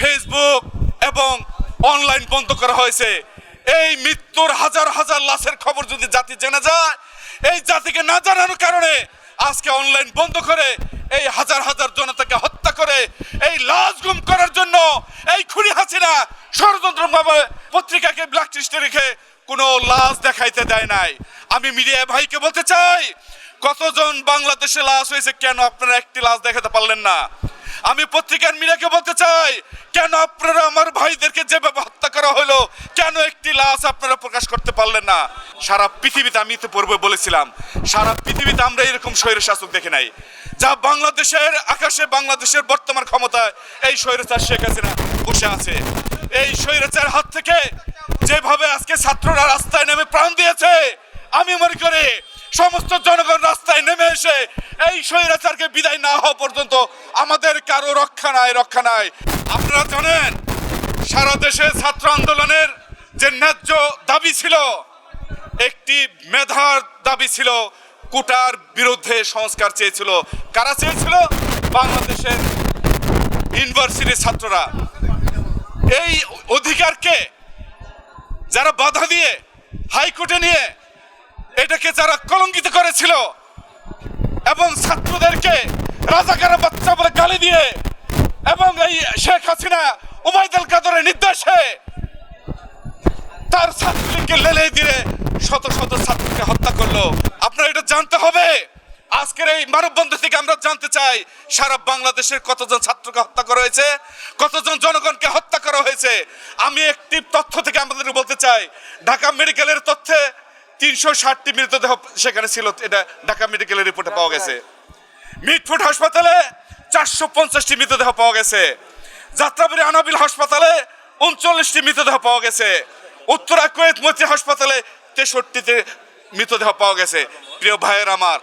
Facebook এবং online বন্ধ করা হয়েছে। এই মৃত্যুর হাজার হাজার লাশের খবর যদি জাতি জেনে যায়, এই জাতিকে না জানানোর কারণে আজকে অনলাইন বন্ধ করে এই হাজার হাজার জনতাকে হত্যা করে এই লাশ গুম করার জন্য এই খুনি হাসিনা ষড়যন্ত্রভাবে পত্রিকাকে ব্ল্যাক লিস্টে রেখে কোনো লাশ দেখাইতে দেয় নাই। আমি মিডিয়া ভাইকে বলতে চাই, কতজন বাংলাদেশে লাশ হয়েছে কেন আপনারা একটি লাশ দেখাতে পারলেন না? আমি পত্রিকার মিডিয়াকে বলতে চাই, কেন আপনারা আমার ভাইদেরকে যেভাবে হত্যা করা হলো, কেন একটি লাশ আপনারা প্রকাশ করতে পারলেন না? সারা পৃথিবীতে আমি তো পূর্বে বলেছিলাম, সারা পৃথিবীতে আমরা এরকম স্বৈর শাসক দেখে নাই। যা বাংলাদেশের আকাশে, বাংলাদেশের বর্তমান ক্ষমতায়, এই স্বৈরচার শেখ হাসিনা বসে আছে। এই স্বৈরচার হাত থেকে যেভাবে আজকে ছাত্ররা রাস্তায় নেমে প্রাণ দিয়েছে, আমি মনে করি সমস্ত জনগণ রাস্তায় নেমে এসে এই স্বৈরাচারকে বিদায় না হওয়া পর্যন্ত আমাদের কারও রক্ষা নাই রক্ষা নাই। আপনারা জানেন, সারা দেশে ছাত্র আন্দোলনের যে ন্যায্য দাবি ছিল, একটি মেধার দাবি ছিল, কুটার বিরুদ্ধে সংস্কার চেয়েছিল। কারা চেয়েছিল? বাংলাদেশের ইউনিভার্সিটির ছাত্ররা। এই অধিকারকে যারা বাধা দিয়ে, হাইকোর্টে নিয়ে এটাকে যারা কলঙ্কিত করেছিল এবং ছাত্রদেরকে রাজাকারা বাচ্চা বলে গালি দিয়ে এবং এই শেখ হাসিনা ওবায়দুল কাদরের নির্দেশে তার ছাত্রীকে লেলে দিয়ে শত শত ছাত্রকে হত্যা করল। আপনারা এটা জানতে হবে? আজকের এই মানববন্ধন থেকে আমরা জানতে চাই, সারা বাংলাদেশের কতজন ছাত্রকে হত্যা করা হয়েছে, কতজন জনগণকে হত্যা করা হয়েছে? আমি একটি তথ্য থেকে আমাদের বলতে চাই, ঢাকা মেডিকেলের তথ্যে তিনশো ষাটটি মৃতদেহ সেখানে ছিল এটা ঢাকা মেডিকেলের রিপোর্টে পাওয়া গেছে। মিটফুট হাসপাতালে চারশো পঞ্চাশটি মৃতদেহ পাওয়া গেছে। যাত্রাবাড়ি আনাবিল হাসপাতালে উনচল্লিশটি মৃতদেহ পাওয়া গেছে। উত্তরা কুয়েত মৈত্রী হাসপাতালে তেষট্টিতে মৃতদেহ পাওয়া গেছে। প্রিয় ভাইয়ের আমার